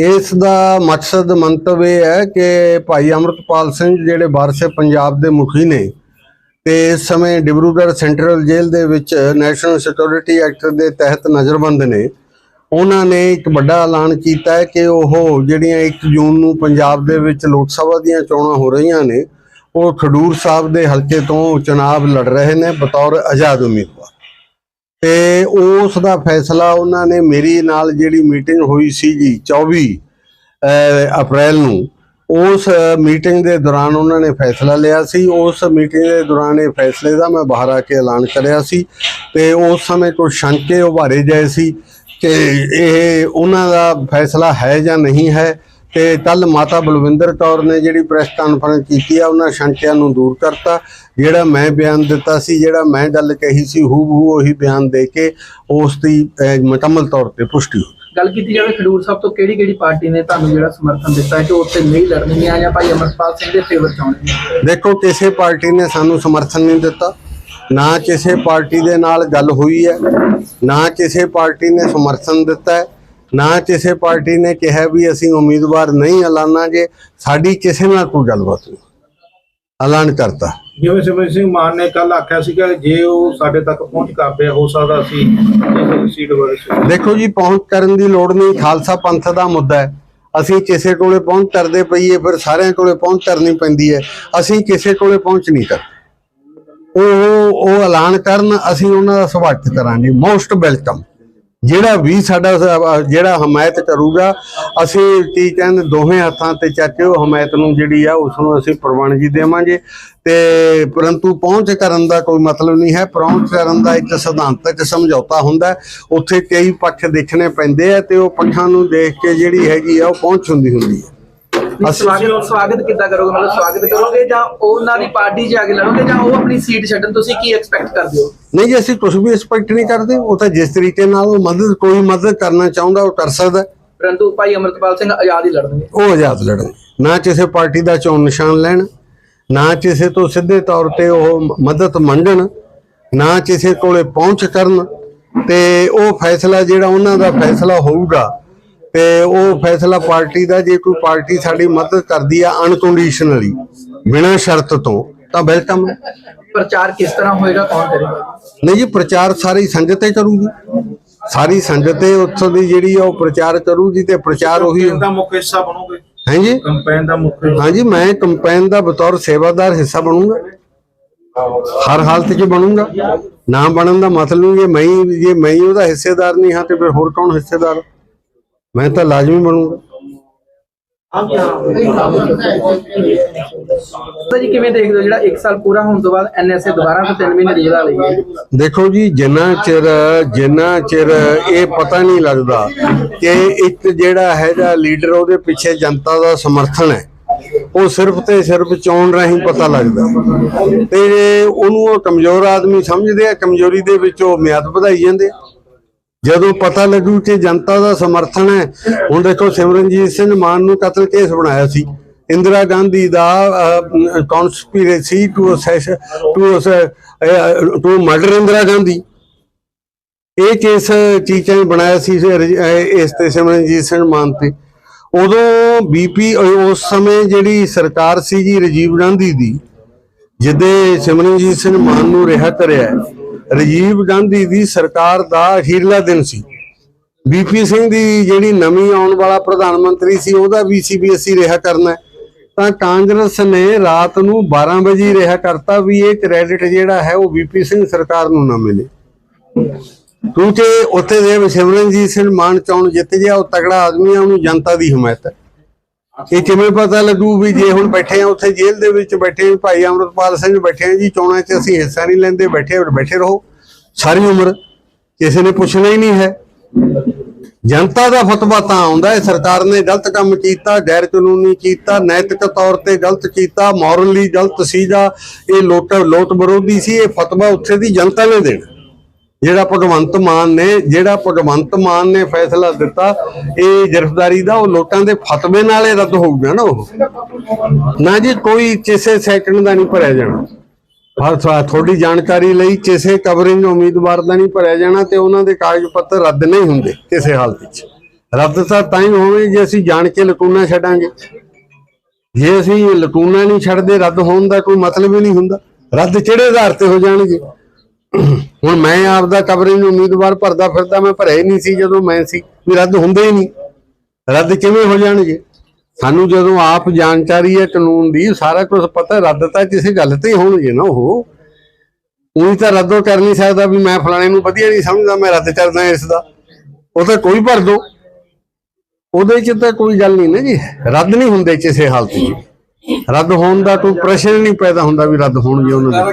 ਇਸ ਦਾ ਮਕਸਦ ਮੰਤਵ ਇਹ ਹੈ ਕਿ ਭਾਈ ਅਮਰਤਪਾਲ ਸਿੰਘ ਜਿਹੜੇ ਵਾਰਸੇ ਪੰਜਾਬ ਦੇ ਮੁਖੀ ਨੇ ਤੇ ਇਸ ਸਮੇਂ ਡਿਬਰੂਗੜ੍ਹ ਸੈਂਟਰਲ ਜੇਲ੍ਹ ਦੇ ਵਿੱਚ ਨੈਸ਼ਨਲ ਸਿਕਿਉਰਿਟੀ ਐਕਟ ਦੇ ਤਹਿਤ ਨਜ਼ਰਬੰਦ ਨੇ। ਉਹਨਾਂ ਨੇ ਇੱਕ ਵੱਡਾ ਐਲਾਨ ਕੀਤਾ ਹੈ ਕਿ ਉਹ ਜਿਹੜੀਆਂ 1 ਜੂਨ ਨੂੰ ਪੰਜਾਬ ਦੇ ਵਿੱਚ ਲੋਕ ਸਭਾ ਦੀਆਂ ਚੋਣਾਂ ਹੋ ਰਹੀਆਂ ਨੇ, ਉਹ ਖਡੂਰ ਸਾਹਿਬ ਦੇ ਹਲਕੇ ਤੋਂ ਚੁਣਾਵ ਲੜ ਰਹੇ ਨੇ, ਬਤੌਰ ਆਜ਼ਾਦ ਉਮੀਦਵਾਰ। ਤੇ ਉਸ ਦਾ ਫੈਸਲਾ ਉਹਨਾਂ ਨੇ ਮੇਰੀ ਨਾਲ ਜਿਹੜੀ ਮੀਟਿੰਗ ਹੋਈ ਸੀ ਜੀ 24 ਅਪ੍ਰੈਲ ਨੂੰ, ਉਸ ਮੀਟਿੰਗ ਦੇ ਦੌਰਾਨ ਉਹਨਾਂ ਨੇ ਫੈਸਲਾ ਲਿਆ ਸੀ। ਉਸ ਮੀਟਿੰਗ ਦੇ ਦੌਰਾਨ ਇਹ ਫੈਸਲੇ ਦਾ ਮੈਂ ਬਾਹਰ ਆ ਕੇ ਐਲਾਨ ਕਰਿਆ ਸੀ ਤੇ ਉਸ ਸਮੇਂ ਕੋਈ ਸ਼ੰਕੇ ਉਭਾਰੇ ਗਏ ਸੀ ਕਿ ਇਹ ਉਹਨਾਂ ਦਾ ਫੈਸਲਾ ਹੈ ਜਾਂ ਨਹੀਂ ਹੈ। ਤੇ ਕੱਲ ਮਾਤਾ ਬਲਵਿੰਦਰ ਕੌਰ ਨੇ ਜਿਹੜੀ ਪ੍ਰੈਸ ਕਾਨਫਰੰਸ ਕੀਤੀ ਆ ਉਹਨਾਂ ਸ਼ੰਕਿਆਂ ਨੂੰ ਦੂਰ ਕਰਤਾ। ਜਿਹੜਾ ਮੈਂ ਬਿਆਨ ਦਿੱਤਾ ਸੀ ਜਿਹੜਾ ਮੈਂ ਗੱਲ ਕਹੀ ਸੀ ਹੂ ਹੂ ਉਹੀ ਬਿਆਨ ਦੇ ਕੇ ਉਸ ਦੀ ਮੁਕੰਮਲ ਤੌਰ ਤੇ ਪੁਸ਼ਟੀ ਹੋਈ ਗੱਲ ਕੀਤੀ ਜਾਵੇ ਖਡੂਰ ਸਾਹਿਬ ਤੋਂ ਕਿਹੜੀ ਕਿਹੜੀ ਪਾਰਟੀ ਨੇ ਤੁਹਾਨੂੰ ਜਿਹੜਾ ਸਮਰਥਨ ਦਿੱਤਾ ਹੈ ਕਿ ਉੱਥੇ ਨਹੀਂ ਲੜਨਗੀਆਂ ਜਾਂ ਭਾਈ ਅਮਰਪਾਲ ਸਿੰਘ ਦੇ ਫੇਵਰ ਚ ਆਉਣਗੀਆਂ ਦੇਖੋ ਕਿਸੇ ਪਾਰਟੀ ਨੇ ਸਾਨੂੰ ਸਮਰਥਨ ਨਹੀਂ ਦਿੱਤਾ। ਨਾ ਕਿਸੇ ਪਾਰਟੀ ਦੇ ਨਾਲ ਗੱਲ ਹੋਈ ਹੈ ਨਾ ਕਿਸੇ ਪਾਰਟੀ ਨੇ ਸਮਰਥਨ ਦਿੱਤਾ ਹੈ। ਨਾ ਕਿਸੇ ਪਾਰਟੀ ਨੇ ਕਿਹਾ ਵੀ ਅਸੀਂ ਉਮੀਦਵਾਰ ਨਹੀਂ ਐਲਾਨਾਂਗੇ ਸਾਡੀ ਕਿਸੇ ਨਾਲ ਕੋਈ ਗੱਲਬਾਤ ਨਹੀਂ। ਐਲਾਨ ਕਰਤਾ। ਜਿਵੇਂ ਸਿਮਰਨ ਸਿੰਘ ਮਾਨ ਨੇ ਕੱਲ ਆਖਿਆ ਸੀਗਾ ਜੇ ਉਹ ਸਾਡੇ ਤੱਕ ਪਹੁੰਚ ਕਰਦੇ ਹੋ ਸਕਦਾ ਸੀਟ ਬਾਰੇ ਦੇਖੋ ਜੀ ਪਹੁੰਚ ਕਰਨ ਦੀ ਲੋੜ ਨਹੀਂ ਖਾਲਸਾ ਪੰਥ ਦਾ ਮੁੱਦਾ ਹੈ। ਅਸੀਂ ਕਿਸੇ ਕੋਲੇ ਪਹੁੰਚ ਕਰਦੇ ਪਈਏ ਫਿਰ ਸਾਰਿਆਂ ਕੋਲੇ ਪਹੁੰਚ ਕਰਨੀ ਪੈਂਦੀ ਹੈ। ਅਸੀਂ ਕਿਸੇ ਕੋਲੇ ਪਹੁੰਚ ਨਹੀਂ ਕਰਦੇ। ਉਹ ਉਹ ਐਲਾਨ ਕਰਨ ਅਸੀਂ ਉਹਨਾਂ ਦਾ ਸਵਾਗਤ ਕਰਾਂਗੇ। ਮੋਸਟ ਵੈਲਕਮ ਜਿਹੜਾ ਵੀ ਸਾਡਾ ਜਿਹੜਾ ਹਮਾਇਤ ਕਰੂਗਾ, ਅਸੀਂ ਕੀ ਕਹਿੰਦੇ, ਦੋਵੇਂ ਹੱਥਾਂ ਤੇ ਚੱਕੇ ਉਹ ਹਮਾਇਤ ਨੂੰ ਜਿਹੜੀ ਆ, ਉਸ ਨੂੰ ਅਸੀਂ ਪ੍ਰਵਾਨਗੀ ਦੇਵਾਂਗੇ। ਤੇ ਪਰੰਤੂ ਪਹੁੰਚ ਕਰਨ ਦਾ ਕੋਈ ਮਤਲਬ ਨਹੀਂ ਹੈ। ਪਹੁੰਚ ਕਰਨ ਦਾ ਇੱਕ ਸਿਧਾਂਤਕ ਸਮਝੌਤਾ ਹੁੰਦਾ ਉੱਥੇ ਕਈ ਪੱਖ ਦੇਖਣੇ ਪੈਂਦੇ ਆ ਤੇ ਉਹ ਪੱਖਾਂ ਨੂੰ ਦੇਖ ਕੇ ਜਿਹੜੀ ਹੈਗੀ ਆ, ਉਹ ਪਹੁੰਚ ਹੁੰਦੀ ਹੁੰਦੀ ਹੈ। ਸਵਾਗਤ ਸਵਾਗਤ ਕਿੱਦਾਂ ਕਰੋਗੇ? ਮਤਲਬ ਸਵਾਗਤ ਕਰੋਗੇ ਜਾਂ ਉਹਨਾਂ ਦੀ ਪਾਰਟੀ 'ਚ ਆ ਕੇ ਲੜੋਗੇ ਜਾਂ ਉਹ ਆਪਣੀ ਸੀਟ ਛੱਡਣ ਤੁਸੀਂ ਕੀ ਐਕਸਪੈਕਟ ਕਰਦੇ ਹੋ? ਨਹੀਂ ਜੀ ਅਸੀਂ ਕੁਝ ਵੀ ਐਕਸਪੈਕਟ ਨਹੀਂ ਕਰਦੇ। ਉਹ ਤਾਂ ਜਿਸ ਤਰੀਕੇ ਨਾਲ ਉਹ ਮਦਦ ਕੋਈ ਮਦਦ ਕਰਨਾ ਚਾਹੁੰਦਾ ਉਹ ਕਰ ਸਕਦਾ। ਪਰੰਤੂ ਭਾਈ ਅਮਰਪਾਲ ਸਿੰਘ ਆਜ਼ਾਦ ਹੀ ਲੜਨਗੇ। ਉਹ ਆਜ਼ਾਦ ਲੜਨ ਨਾ ਕਿਸੇ ਪਾਰਟੀ ਦਾ ਚੋਣ ਨਿਸ਼ਾਨ ਲੈਣ ਨਾ ਕਿਸੇ ਤੋਂ ਸਿੱਧੇ ਤੌਰ ਤੇ ਉਹ ਮਦਦ ਮੰਗਣ ਨਾ ਕਿਸੇ ਕੋਲੇ ਪਹੁੰਚ ਕਰਨ ਤੇ ਉਹ ਫੈਸਲਾ ਜਿਹੜਾ ਉਹਨਾਂ ਦਾ ਫੈਸਲਾ ਹੋਊਗਾ ਤੇ ਉਹ ਫੈਸਲਾ ਪਾਰਟੀ ਦਾ ਜੇ ਕੋਈ ਪਾਰਟੀ ਸਾਡੀ ਮਦਦ ਕਰਦੀ ਆ ਅਨਕੰਡੀਸ਼ਨਲੀ ਬਿਨਾਂ ਸ਼ਰਤ ਤੋਂ ਤਾਂ ਵੈਲਕਮ ਪ੍ਰਚਾਰ ਕਿਸ ਤਰ੍ਹਾਂ ਹੋਏਗਾ ਕੌਣ ਕਰੇਗਾ? ਨਹੀਂ ਜੀ ਪ੍ਰਚਾਰ ਸਾਰੀ ਸੰਗਤ ਹੀ ਕਰੂਗੀ। ਸਾਰੀ ਸੰਗਤ ਹੀ ਉੱਥੋਂ ਦੀ ਜਿਹੜੀ ਆ ਉਹ ਪ੍ਰਚਾਰ ਕਰੂਗੀ ਤੇ ਪ੍ਰਚਾਰ ਉਹੀ ਦਾ ਮੁੱਖ ਹਿੱਸਾ ਬਣੋਗੇ। ਹੈ ਜੀ? ਕੰਪੇਨ ਦਾ ਮੁੱਖ ਹਿੱਸਾ। ਹਾਂਜੀ ਮੈਂ ਕੰਪੇਨ ਦਾ ਬਤੌਰ ਸੇਵਾਦਾਰ ਹਿੱਸਾ ਬਣੂੰਗਾ। ਹਰ ਹਾਲਤ 'ਚ ਬਣੂੰਗਾ। ਨਾ ਬਣਨ ਦਾ ਮਤਲਬ ਨਹੀਂ ਕਿ ਮੈਂ ਜੇ ਮੈਂ ਉਹਦਾ ਹਿੱਸੇਦਾਰ ਨਹੀਂ ਹਾਂ ਤੇ ਫਿਰ ਹੋਰ ਕੌਣ ਹਿੱਸੇਦਾਰ? ਮੈਂ ਤਾਂ ਲਾਜ਼ਮੀ ਬਣੂੰਗਾ। ਤਾਂ ਜੀ ਕਿਵੇਂ ਦੇਖਦੇ ਹੋ ਜਿਹੜਾ 1 ਸਾਲ ਪੂਰਾ ਹੋਣ ਤੋਂ ਬਾਅਦ ਐਨਐਸਏ ਦੁਬਾਰਾ ਤੋਂ 3 ਮਹੀਨੇ ਦੀ ਵਧਾ ਲਈ ਹੈ? ਦੇਖੋ ਜੀ ਜਿੰਨਾ ਚਿਰ ਜਿੰਨਾ ਚਿਰ ਇਹ ਪਤਾ ਨਹੀਂ ਲੱਗਦਾ ਕਿ ਇੱਕ ਜਿਹੜਾ ਹੈਗਾ ਲੀਡਰ ਉਹਦੇ ਪਿੱਛੇ ਜਨਤਾ ਦਾ ਸਮਰਥਨ ਹੈ ਉਹ ਸਿਰਫ ਤੇ ਸਿਰਫ ਚੋਣ ਰਾਹੀਂ ਪਤਾ ਲੱਗਦਾ। ਤੇ ਉਹਨੂੰ ਉਹ ਕਮਜ਼ੋਰ ਆਦਮੀ ਸਮਝਦੇ ਆ ਕਮਜ਼ੋਰੀ ਦੇ ਵਿੱਚ ਉਹ ਮਿਆਦ ਵਧਾਈ ਜਾਂਦੇ ਆ। ਜਦੋਂ ਪਤਾ ਲੱਗੂ ਕਿ ਜਨਤਾ ਦਾ ਸਮਰਥਨ ਹੈ, ਹੁਣ ਦੇਖੋ ਸਿਮਰਨਜੀਤ ਸਿੰਘ ਮਾਨ ਨੂੰ ਕਤਲ ਕੇਸ ਬਣਾਇਆ ਸੀ। ਇੰਦਰਾ ਗਾਂਧੀ ਦਾ conspiracy to assess to to murder Indira Gandhi. ਇਹ ਕੇਸ ਚੀਚਾਂ ਨੇ ਬਣਾਇਆ ਸੀ ਇਸ- ਤੇ ਸਿਮਰਨਜੀਤ ਸਿੰਘ ਮਾਨ ਤੇ। ਉਦੋਂ ਬੀਪੀ ਉਸ ਸਮੇਂ ਜਿਹੜੀ ਸਰਕਾਰ ਸੀ ਜੀ ਰਾਜੀਵ ਗਾਂਧੀ ਦੀ, ਜਿੱਦੇ ਸਿਮਰਨਜੀਤ ਸਿੰਘ ਮਾਨ ਨੂੰ ਰਿਹਾ ਕਰਿਆ। ਰਾਜੀਵ ਗਾਂਧੀ ਦੀ ਸਰਕਾਰ ਦਾ ਅਖੀਰਲਾ ਦਿਨ ਸੀ। ਬੀਪੀ ਸਿੰਘ ਦੀ ਜਿਹੜੀ ਨਵੀਂ ਆਉਣ ਵਾਲਾ ਪ੍ਰਧਾਨ ਮੰਤਰੀ ਸੀ, ਉਹਦਾ ਵੀ ਸੀਬੀਐਸਈ ਰਿਹਾ ਕਰਨਾ। ਤਾਂ ਕਾਂਗਰਸ ਨੇ ਰਾਤ ਨੂੰ 12 ਵਜੇ ਰਿਹਾ ਕਰਤਾ ਵੀ ਇਹ ਕ੍ਰੈਡਿਟ ਜਿਹੜਾ ਹੈ, ਉਹ ਬੀਪੀ ਸਿੰਘ ਸਰਕਾਰ ਨੂੰ ਨਾ ਮਿਲੇ। ਕਿਉਂਕਿ ਉੱਥੇ ਦੇ ਸਿਮਰਨਜੀਤ ਸਿੰਘ ਮਾਨ ਚੋਣ ਜਿੱਤ ਗਿਆ, ਉਹ ਤਗੜਾ ਆਦਮੀ ਆ, ਉਹਨੂੰ ਜਨਤਾ ਦੀ ਹਮਾਇਤ ਹੈ। ਇਹ ਕਿਵੇਂ ਪਤਾ ਲੱਗੂ ਵੀ ਜੇ ਹੁਣ ਬੈਠੇ ਆ, ਉੱਥੇ ਜੇਲ੍ਹ ਦੇ ਵਿੱਚ ਬੈਠੇ ਭਾਈ ਅਮਰਪਾਲ ਸਿੰਘ ਬੈਠੇ ਆ ਜੀ, ਚੋਣਾਂ 'ਚ ਅਸੀਂ ਹਿੱਸਾ ਨਹੀਂ ਲੈਂਦੇ, ਬੈਠੇ ਬੈਠੇ ਰਹੋ। ਸਾਰੀ ਉਮਰ ਕਿਸੇ ਨੇ ਪੁੱਛਣਾ ਹੀ ਨਹੀਂ ਹੈ। ਜਨਤਾ ਦਾ ਫਤਵਾ ਤਾਂ ਆਉਂਦਾ ਹੈ, ਸਰਕਾਰ ਨੇ ਗਲਤ ਕੰਮ ਕੀਤਾ, ਗੈਰ ਕਾਨੂੰਨੀ ਕੀਤਾ, ਨੈਤਿਕ ਤੌਰ ਤੇ ਗਲਤ ਕੀਤਾ, ਮੋਰਲੀ ਗਲਤ ਸੀਗਾ, ਇਹ ਲੋਟ ਲੋਟ ਵਿਰੋਧੀ ਸੀ, ਇਹ ਫਤਵਾ ਉੱਥੇ ਦੀ ਜਨਤਾ ਨੇ ਦੇਣਾ। ਜਿਹੜਾ ਭਗਵੰਤ ਮਾਨ ਨੇ, ਜਿਹੜਾ ਭਗਵੰਤ ਮਾਨ ਨੇ ਫੈਸਲਾ ਦਿੱਤਾ, ਇਹ ਗ੍ਰਿਫਤਾਰੀ ਦਾ, ਉਹ ਲੋਟਾਂ ਦੇ ਫਤਵੇ ਨਾਲ ਹੀ ਰੱਦ ਹੋਊਗਾ ਨਾ ਉਹ। ਨਾ ਜੀ, ਕੋਈ ਕਿਸੇ ਸੈਕਿੰਡ ਦਾ ਨਹੀਂ ਭਰਿਆ ਜਾਣਾ। ਹਰ ਥਾ- ਜਾਣਕਾਰੀ ਲਈ ਕਿਸੇ ਕਵਰਿੰਗ ਉਮੀਦਵਾਰ ਦਾ ਨਹੀਂ ਭਰਿਆ ਜਾਣਾ ਤੇ ਉਹਨਾਂ ਦੇ ਕਾਗਜ਼ ਪੱਤਰ ਰੱਦ ਨਹੀਂ ਹੁੰਦੇ ਕਿਸੇ ਹਾਲਤ ਵਿੱਚ। ਰੱਦ ਤਾਂ ਤਾਂ ਹੀ ਹੋਵੇ ਜੇ ਅਸੀਂ ਜਾਣ ਕੇ ਲਟੂਨਾ ਛੱਡਾਂਗੇ। ਜੇ ਅਸੀਂ ਲਟੂਨਾ ਨਹੀਂ ਛੱਡਦੇ, ਰੱਦ ਹੋਣ ਦਾ ਕੋਈ ਮਤਲਬ ਹੀ ਨਹੀਂ ਹੁੰਦਾ। ਰੱਦ ਕਿਹੜੇ ਆਧਾਰ ਤੇ ਹੋ ਜਾਣਗੇ? ਹੁਣ ਮੈਂ ਆਪਦਾ ਕਵਰੇਜ ਉਮੀਦਵਾਰ ਭਰਦਾ ਫਿਰਦਾ, ਮੈਂ ਭਰਿਆ ਹੀ ਨਹੀਂ ਸੀ ਜਦੋਂ ਮੈਂ ਸੀ। ਵੀ ਰੱਦ ਹੁੰਦੇ ਹੀ ਨਹੀਂ। ਰੱਦ ਕਿਵੇਂ ਹੋ ਜਾਣਗੇ? ਸਾਨੂੰ ਜਦੋਂ ਆਪ ਜਾਣਕਾਰੀ ਹੈ, ਕਾਨੂੰਨ ਦੀ, ਸਾਰਾ ਕੁਝ ਪਤਾ, ਰੱਦ ਤਾਂ ਕਿਸੇ ਗੱਲ ਤੇ ਹੀ ਹੋਣਗੇ ਨਾ ਉਹ। ਉਹੀ ਤਾਂ ਰੱਦੋ ਕਰ ਨਹੀਂ ਸਕਦਾ ਵੀ ਮੈਂ ਫਲਾਣੇ ਨੂੰ ਵਧੀਆ ਨਹੀਂ ਸਮਝਦਾ, ਮੈਂ ਰੱਦ ਕਰਦਾ ਇਸ ਦਾ। ਉਹ ਤਾਂ ਕੋਈ ਭਰ ਦੋ। ਉਹਦੇ ਚ ਤਾਂ ਕੋਈ ਗੱਲ ਨਹੀਂ ਨਾ ਜੀ। ਰੱਦ ਨਹੀਂ ਹੁੰਦੇ ਕਿਸੇ ਹਾਲਤ 'ਚ। ਰੱਦ ਹੋਣ ਦਾ ਕੋਈ ਪ੍ਰਸ਼ਨ ਨਹੀਂ ਪੈਦਾ ਹੁੰਦਾ ਵੀ ਰੱਦ ਹੋਣਗੇ ਉਹਨਾਂ ਦੇ